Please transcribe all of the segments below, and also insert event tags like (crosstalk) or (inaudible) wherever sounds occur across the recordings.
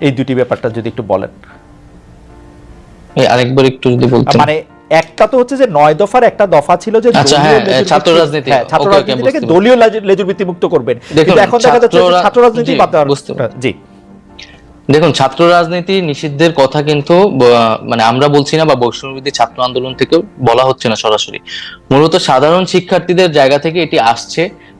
এই দুটি ব্যাপারটা যদি একটু বলেন। আরেকবার একটু যদি বলতেন। মানে একটা তো হচ্ছে যে নয় দফার একটা দফা ছিল যে আচ্ছা, হ্যাঁ, ছাত্র রাজনীতি। হ্যাঁ, ছাত্র রাজনীতিটাকে দলীয় লেজু- লেজুর ভিত্তি মুক্ত করবেন। কিন্তু এখন দেখা যাচ্ছে ছাত্র রাজনীতি বাদ জি। দেখুন ছাত্র রাজনীতি নিষিদ্ধের কথা কিন্তু মানে আমরা বলছি না বা বৈষম্যবিধি ছাত্র আন্দোলন থেকেও বলা হচ্ছে না সরাসরি। মূলত সাধারণ শিক্ষার্থীদের জায়গা থেকে এটি আসছে।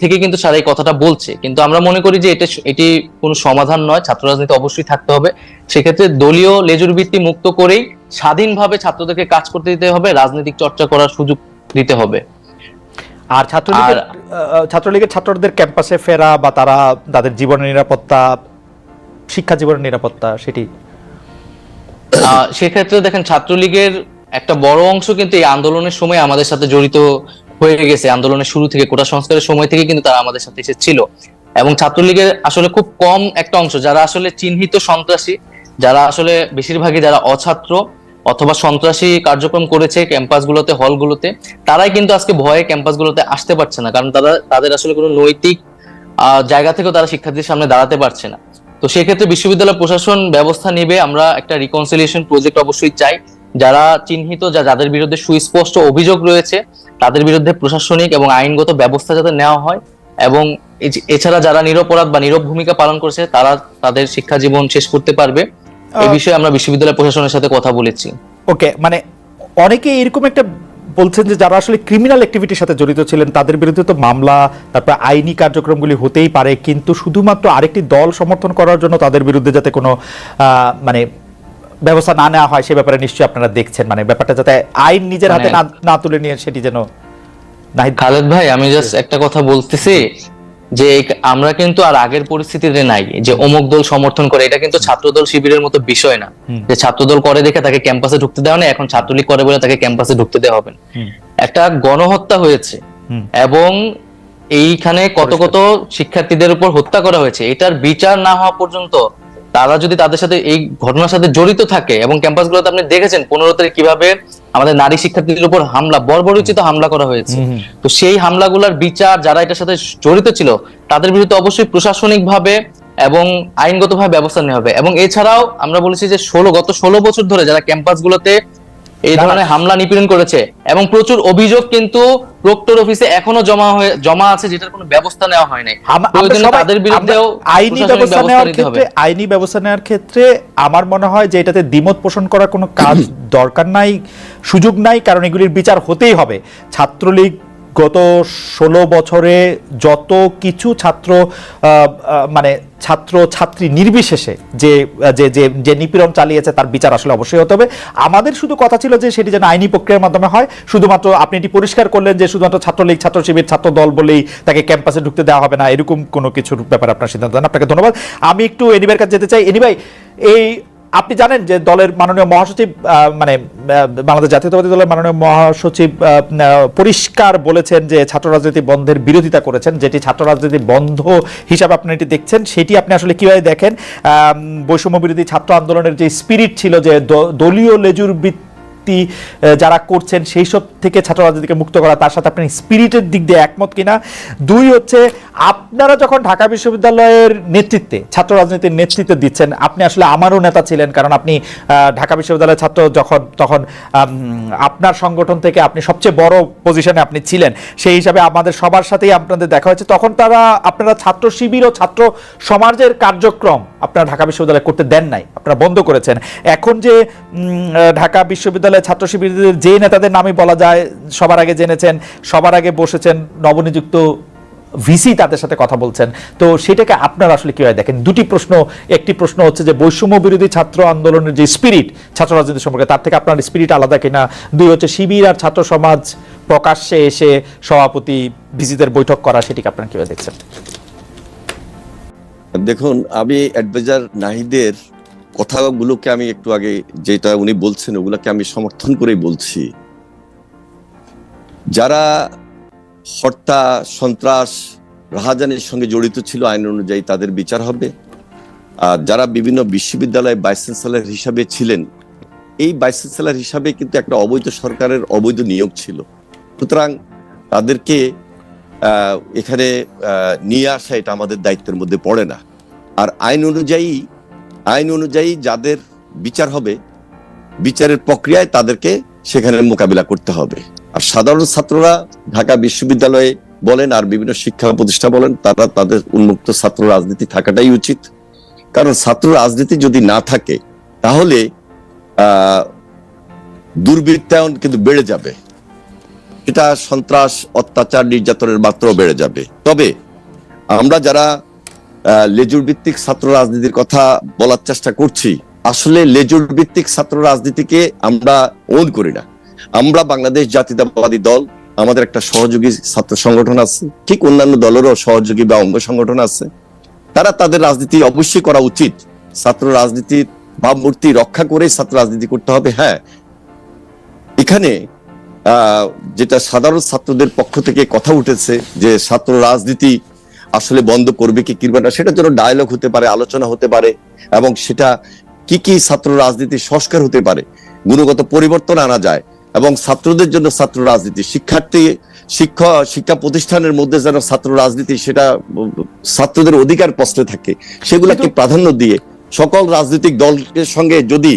থেকে কিন্তু সারা এই কথাটা বলছে। কিন্তু আমরা মনে করি যে এটা এটি কোনো সমাধান নয় ছাত্র রাজনীতি অবশ্যই থাকতে হবে। সেক্ষেত্রে দলীয় লেজুর ভিত্তি মুক্ত করেই স্বাধীনভাবে ছাত্রদেরকে কাজ করতে দিতে হবে রাজনৈতিক চর্চা করার সুযোগ দিতে হবে। আর ছাত্রলীগের ছাত্রলীগের ছাত্রদের ক্যাম্পাসে ফেরা বা তারা তাদের জীবনের নিরাপত্তা শিক্ষা জীবনের নিরাপত্তা সেটি? সেক্ষেত্রে দেখেন ছাত্রলীগের একটা বড় অংশ কিন্তু এই আন্দোলনের সময় আমাদের সাথে জড়িত হয়ে গেছে আন্দোলনের শুরু থেকে, কোটা সংস্কারের সময় থেকে কিন্তু তারা আমাদের সাথে এসেছিল। এবং ছাত্রলীগের আসলে খুব কম একটা অংশ, যারা আসলে চিহ্নিত সন্ত্রাসী, যারা আসলে বেশিরভাগই যারা অছাত্র অথবা সন্ত্রাসী কার্যক্রম করেছে ক্যাম্পাসগুলোতে, হলগুলোতে, তারাই কিন্তু আজকে ভয়ে ক্যাম্পাসগুলোতে আসতে পারছে না। কারণ তারা, তাদের আসলে কোনো নৈতিক জায়গা থেকেও তারা শিক্ষার্থীদের সামনে দাঁড়াতে পারছে না। তো সেক্ষেত্রে বিশ্ববিদ্যালয় প্রশাসন ব্যবস্থা নেবে, আমরা একটা রিকনসিলিয়েশন প্রজেক্ট অবশ্যই চাই। যারা চিহ্নিত যা যাদের বিরুদ্ধে সুস্পষ্ট অভিযোগ রয়েছে তাদের বিরুদ্ধে প্রশাসনিক এবং আইনগত ব্যবস্থা যাতে নেওয়া হয় এবং এছাড়া যারা নিরপরাধ বা নীরব ভূমিকা পালন করছে তারা তাদের শিক্ষা জীবন শেষ করতে পারবে। এই বিষয়ে আমরা বিশ্ববিদ্যালয় প্রশাসনের সাথে কথা বলেছি। ওকে মানে অনেকে এরকম একটা বলছেন যে যারা আসলে ক্রিমিনাল অ্যাক্টিভিটির সাথে জড়িত ছিলেন তাদের বিরুদ্ধে তো মামলা তারপর আইনি কার্যক্রমগুলি হতেই পারে কিন্তু শুধুমাত্র আরেকটি দল সমর্থন করার জন্য তাদের বিরুদ্ধে যাতে কোনো আহ, মানে ব্যবস্থা না নেওয়া হয় সে ব্যাপারে নিশ্চয়ই আপনারা দেখছেন। মানে ব্যাপারটা যাতে আইন নিজের হাতে মানে- না না তুলে নিয়ে সেটি যেন খালেদ ভাই আমি জাস্ট একটা কথা বলতেছি যে আমরা কিন্তু আর আগের পরিস্থিতিতে নাই যে অমুক দল সমর্থন করে। এটা কিন্তু ছাত্রদল শিবিরের মতো বিষয় না। যে ছাত্রদল করে দেখে তাকে ক্যাম্পাসে ঢুকতে দেওয়া নেই এখন ছাত্রলীগ করে বলে তাকে ক্যাম্পাসে ঢুকতে দেওয়া হবে একটা গণহত্যা হয়েছে এবং এইখানে কত কত শিক্ষার্থীদের উপর হত্যা করা হয়েছে এটার বিচার না হওয়া পর্যন্ত তারা যদি তাদের সাথে এই ঘটনার সাথে জড়িত থাকে এবং ক্যাম্পাস ক্যাম্পাসগুলোতে আপনি দেখেছেন পনেরো তারিখ কীভাবে আমাদের নারী শিক্ষার্থীদের উপর হামলা বর্বরোচিত হামলা করা হয়েছে। তো সেই হামলাগুলোর বিচার যারা এটার সাথে জড়িত ছিল তাদের বিরুদ্ধে অবশ্যই প্রশাসনিক ভাবে এবং আইনগতভাবে ব্যবস্থা নেওয়া হবে। এবং এছাড়াও আমরা বলেছি যে ষোলো গত ষোলো বছর ধরে যারা ক্যাম্পাসগুলোতে এই। ধরনের হামলা নিপীড়ন করেছে এবং প্রচুর অভিযোগ কিন্তু প্রক্টর অফিসে এখনও জমা হয়ে জমা আছে যেটার কোনো ব্যবস্থা নেওয়া হয় নাই। তাদের বিরুদ্ধেও আইনি ব্যবস্থা ব্যবস্থা নেওয়ার ক্ষেত্রে আইনি ব্যবস্থা নেওয়ার ক্ষেত্রে আমার মনে হয় যে এটাতে দ্বিমত পোষণ করার কোনো কাজ (clears throat) দরকার নাই সুযোগ নাই কারণ এগুলির বিচার হতেই হবে। ছাত্রলীগ গত ষোলো বছরে যত কিছু ছাত্র মানে ছাত্র, ছাত্রী নির্বিশেষে যে যে যে যে নিপীড়ন চালিয়েছে তার বিচার আসলে অবশ্যই হতে হবে। আমাদের শুধু কথা ছিল যে সেটি যেন আইনি প্রক্রিয়ার মাধ্যমে হয়। শুধুমাত্র আপনি এটি পরিষ্কার করলেন যে শুধুমাত্র ছাত্রলীগ ছাত্র শিবির ছাত্র দল বলেই তাকে ক্যাম্পাসে ঢুকতে দেওয়া হবে না। এরকম কোনো কিছুর ব্যাপারে আপনার সিদ্ধান্ত নেন। আপনাকে ধন্যবাদ। আমি একটু এনিবার কাছে যেতে চাই। এনিভাই এই আপনি জানেন যে দলের মাননীয় মহাসচিব মানে বাংলাদেশ জাতীয়তাবাদী দলের মাননীয় মহাসচিব পরিষ্কার বলেছেন যে ছাত্র রাজনীতি বন্ধের বিরোধিতা করেছেন। যেটি ছাত্র রাজনীতি বন্ধ হিসাবে আপনি এটি দেখছেন, সেটি আপনি আসলে কীভাবে দেখেন? বৈষম্য বিরোধী ছাত্র আন্দোলনের যে স্পিরিট ছিল যে দলীয় লেজুর আহ, যারা করছেন সেই সব থেকে ছাত্র রাজনীতিকে মুক্ত করা তার সাথে আপনি স্পিরিটের দিক দিয়ে একমত কিনা? দুই হচ্ছে আপনারা যখন ঢাকা বিশ্ববিদ্যালয়ের নেতৃত্বে ছাত্র রাজনীতির নেতৃত্ব দিচ্ছেন আপনি আসলে আমারও নেতা ছিলেন কারণ আপনি ঢাকা বিশ্ববিদ্যালয়ের ছাত্র যখন তখন আপনার সংগঠন থেকে আপনি সবচেয়ে বড় পজিশনে আপনি ছিলেন। সেই হিসাবে আমাদের সবার সাথেই আপনাদের দেখা হয়েছে। তখন তারা আপনারা ছাত্র শিবির ও ছাত্র সমাজের কার্যক্রম আপনারা ঢাকা বিশ্ববিদ্যালয়ে করতে দেন নাই আপনারা বন্ধ করেছেন। এখন যে ঢাকা বিশ্ববিদ্যালয় বিশ্ববিদ্যালয়ের ছাত্র শিবিরদের যে নেতাদের নামে বলা যায়, সবার আগে জেনেছেন, সবার আগে বসেছেন নবনিযুক্ত ভিসি তাদের সাথে কথা বলছেন। তো সেটাকে আপনারা আসলে কীভাবে দেখেন? দুটি প্রশ্ন, একটি প্রশ্ন হচ্ছে যে বৈষম্য বিরোধী ছাত্র আন্দোলনের যে স্পিরিট ছাত্র রাজনীতি সম্পর্কে, তার থেকে আপনার স্পিরিট আলাদা কিনা? দুই হচ্ছে শিবির আর ছাত্র সমাজ প্রকাশ্যে এসে সভাপতি ভিসিদের বৈঠক করা, সেটিকে আপনারা কীভাবে দেখছেন? দেখুন, আমি অ্যাডভাইজার নাহিদের কথাগুলোকে আমি একটু আগে যেটা উনি বলছেন, ওগুলোকে আমি সমর্থন করেই বলছি। যারা হত্যা, সন্ত্রাস, রাহাজানের সঙ্গে জড়িত ছিল আইন অনুযায়ী তাদের বিচার হবে। আর যারা বিভিন্ন বিশ্ববিদ্যালয়ে ভাইস চ্যান্সেলর হিসাবে ছিলেন, এই ভাইস চ্যান্সেলর হিসাবে কিন্তু একটা অবৈধ সরকারের অবৈধ নিয়োগ ছিল। সুতরাং তাদেরকে এখানে নিয়ে আসা এটা আমাদের দায়িত্বের মধ্যে পড়ে না। আর আইন অনুযায়ী আইন অনুযায়ী যাদের বিচার হবে, বিচারের প্রক্রিয়ায় তাদেরকে সেখানে মোকাবিলা করতে হবে। আর সাধারণ ছাত্ররা ঢাকা বিশ্ববিদ্যালয়ে বলেন আর বিভিন্ন শিক্ষা প্রতিষ্ঠান বলেন, তারা তাদের উন্মুক্ত ছাত্র রাজনীতি থাকাটাই উচিত। কারণ ছাত্র রাজনীতি যদি না থাকে, তাহলে দুর্বৃত্তায়ন কিন্তু বেড়ে যাবে। এটা সন্ত্রাস, অত্যাচার, নির্যাতনের মাত্রাও বেড়ে যাবে। তবে আমরা যারা লেজুর ভিত্তিক ছাত্র রাজনীতির কথা বলার চেষ্টা করছি। আসলে লেজুর ভিত্তিক ছাত্র রাজনীতিকে আমরা ওন করি না। আমরা বাংলাদেশ জাতীয়তাবাদী দল, আমাদের একটা সহযোগী ছাত্র সংগঠন আছে, ঠিক অন্যান্য দলেরও সহযোগী বা অঙ্গ সংগঠন আছে। তারা তাদের রাজনীতি অবশ্যই করা উচিত। ছাত্র রাজনীতির ভাবমূর্তি রক্ষা করে ছাত্র রাজনীতি করতে হবে হ্যাঁ। এখানে যেটা সাধারণ ছাত্রদের পক্ষ থেকে কথা উঠেছে যে ছাত্র রাজনীতি আসলে বন্ধ করবে কি কিনবে না সেটার জন্য ডায়লগ হতে পারে আলোচনা হতে পারে এবং সেটা কি কি ছাত্র রাজনীতি সংস্কার হতে পারে গুণগত পরিবর্তন আনা যায় এবং ছাত্রদের জন্য ছাত্র রাজনীতি শিক্ষার্থী শিক্ষা শিক্ষা প্রতিষ্ঠানের মধ্যে যেন ছাত্র রাজনীতি সেটা ছাত্রদের অধিকার প্রশ্নে থাকে সেগুলোকে প্রাধান্য দিয়ে সকল রাজনৈতিক দলের সঙ্গে যদি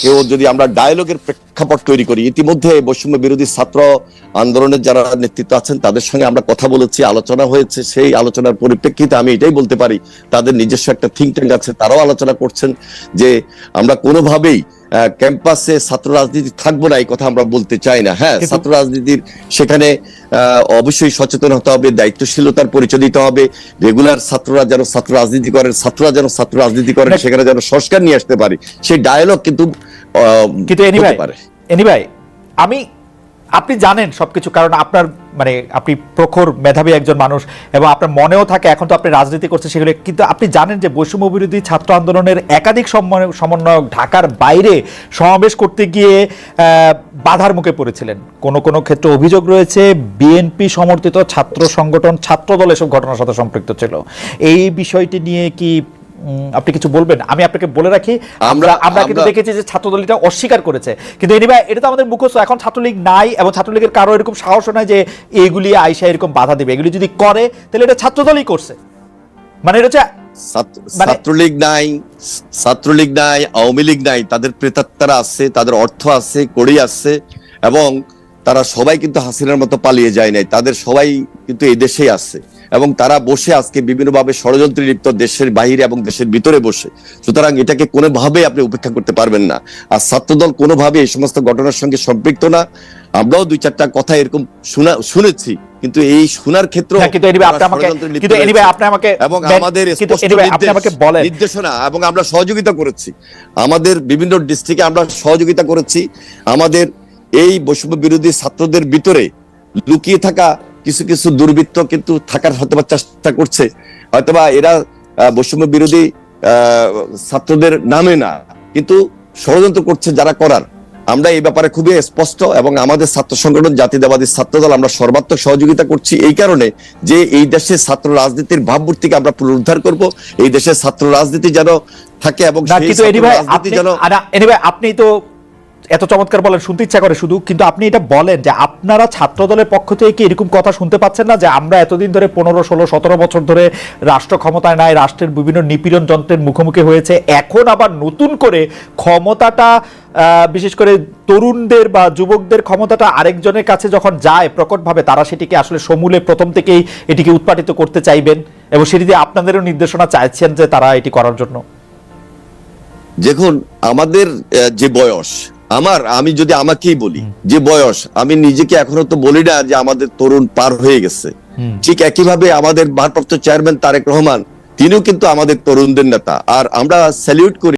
কেউ যদি আমরা ডায়ালগের প্রেক্ষাপট তৈরি করি ইতিমধ্যে বৈষম্য বিরোধী ছাত্র আন্দোলনের যারা নেতৃত্ব আছেন তাদের সঙ্গে আমরা কথা বলেছি আলোচনা হয়েছে সেই আলোচনার পরিপ্রেক্ষিতে আমি এটাই বলতে পারি তাদের নিজস্ব একটা থিঙ্ক ট্যাঙ্ক আছে তারাও আলোচনা করছেন যে আমরা কোনোভাবেই ক্যাম্পাসে ছাত্র রাজনীতি থাকব না এই কথা আমরা বলতে চাই না। হ্যাঁ ছাত্র রাজনীতির সেখানে আহ, অবশ্যই সচেতন হতে হবে দায়িত্বশীলতার পরিচয় দিতে হবে রেগুলার ছাত্ররা যেন ছাত্র রাজনীতি করেন ছাত্ররা যেন ছাত্র রাজনীতি করেন সেখানে যেন সংস্কার নিয়ে আসতে পারে। সেই ডায়ালগ কিন্তু কিন্তু এনি ভাই এনি ভাই আমি আপনি জানেন সবকিছু, কারণ আপনার মানে আপনি প্রখর মেধাবী একজন মানুষ এবং আপনার মনেও থাকে, এখন তো আপনি রাজনীতি করছেন সেগুলো, কিন্তু আপনি জানেন যে বৈষম্য বিরোধী ছাত্র আন্দোলনের একাধিক সমন্বয়- সমন্বয়ক ঢাকার বাইরে সমাবেশ করতে গিয়ে বাধার মুখে পড়েছিলেন। কোন কোন ক্ষেত্রে অভিযোগ রয়েছে, বিএনপি সমর্থিত ছাত্র সংগঠন ছাত্র দল এসব ঘটনার সাথে সম্পৃক্ত ছিল। এই বিষয়টি নিয়ে কি আপনি কিছু বলবেন? আমি আপনাকে বলে রাখি আমরা আমরা- কিন্তু দেখেছি যে ছাত্রদল এটা অস্বীকার করেছে। কিন্তু এনিভাই এটা তো আমাদের মুখস্থ। এখন ছাত্রলীগ নাই এবং ছাত্রলীগের কারও এরকম সাহস নয় যে এইগুলি আইসা এরকম বাধা দিবে। এগুলি যদি করে তাহলে এটা ছাত্রদলই করছে। মানে এটা হচ্ছে ছাত্র- মানে- ছাত্রলীগ নাই ছাত্রলীগ নাই আওয়ামী লীগ নাই তাদের প্রেতাত্মারা আছে তাদের অর্থ আছে কড়ি আছে এবং তারা সবাই কিন্তু হাসিনার মতো পালিয়ে যায় নাই। তাদের সবাই কিন্তু এই দেশেই আছে। এবং তারা বসে আজকে বিভিন্নভাবে ষড়যন্ত্রে লিপ্ত দেশের বাইরে এবং দেশের ভিতরে বসে। সুতরাং এটাকে কোনোভাবে আপনি উপেক্ষা করতে পারবেন না। আর ছাত্রদল কোনোভাবে এই সমস্ত ঘটনার সঙ্গে সম্পৃক্ত না। আমরাও দুই চারটা কথা এরকম শোনা শুনেছি কিন্তু এই শোনার ক্ষেত্রে হ্যাঁ, এবং আমাদের নির্দেশনা এবং আমরা সহযোগিতা করেছি। আমাদের বিভিন্ন ডিস্ট্রিক্টে আমরা সহযোগিতা করেছি। আমাদের এই বৈষম্য বিরোধী ছাত্রদের ভিতরে লুকিয়ে থাকা কিছু কিছু দুর্বৃত্ত কিন্তু থাকার হয়তোবা চেষ্টা করছে। হয়তোবা এরা বৈষম্য বিরোধী ছাত্রদের নামে না কিন্তু ষড়যন্ত্র করছে যারা করার। আমরা এই ব্যাপারে খুবই স্পষ্ট এবং আমাদের ছাত্র সংগঠন জাতীয়তাবাদী ছাত্রদল আমরা সর্বাত্মক সহযোগিতা করছি এই কারণে যে এই দেশে ছাত্র রাজনীতির ভাবমূর্তিকে আমরা পুনরুদ্ধার করব এই দেশে ছাত্র রাজনীতি যেন থাকে এবং আপনি তো এত চমৎকার বলেন, শুনতে ইচ্ছা করে শুধু, কিন্তু আপনি এটা বলেন যে আপনারা ছাত্র দলের পক্ষ থেকে কি এরকম কথা শুনতে পাচ্ছেন না যে আমরা এতদিন ধরে পনেরো, ষোলো, সতেরো বছর ধরে রাষ্ট্র ক্ষমতায় নাই, রাষ্ট্রের বিভিন্ন নিপীড়ন যন্ত্রের মুখোমুখি হয়েছে, এখন আবার নতুন করে ক্ষমতাটা বিশেষ করে তরুণদের বা যুবকদের ক্ষমতাটা আরেকজনের কাছে যখন যায় প্রকটভাবে, তারা সেটিকে আসলে সমূলে প্রথম থেকেই এটিকে উৎপাদিত করতে চাইবেন এবং সেটি দিয়ে আপনাদেরও নির্দেশনা চাইছেন যে তারা এটি করার জন্য। দেখুন, আমাদের যে বয়স আমার আমি যদি আমাকেই বলি যে বয়স আমি নিজেকে এখনও তো বলি না যে আমাদের তরুণ পার হয়ে গেছে। ঠিক একইভাবে আমাদের ভারপ্রাপ্ত চেয়ারম্যান তারেক রহমান তিনিও কিন্তু আমাদের তরুণদের নেতা। আর আমরা স্যালিউট করি